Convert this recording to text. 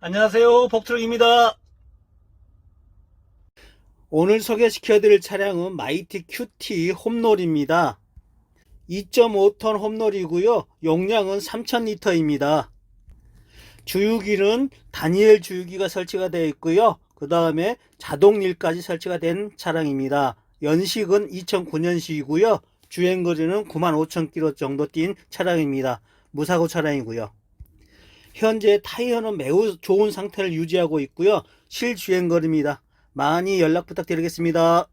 안녕하세요. 복트럭입니다. 오늘 소개시켜 드릴 차량은 마이티 큐티 홈롤입니다. 2.5톤 홈롤이고요. 용량은 3000리터입니다. 주유기는 다니엘 주유기가 설치가 되어 있고요. 그 다음에 자동릴까지 설치가 된 차량입니다. 연식은 2009년식이고요. 주행거리는 95,000km 정도 뛴 차량입니다. 무사고 차량이고요 현재 타이어는 매우 좋은 상태를 유지하고 있고요. 실주행거리입니다. 많이 연락 부탁드리겠습니다.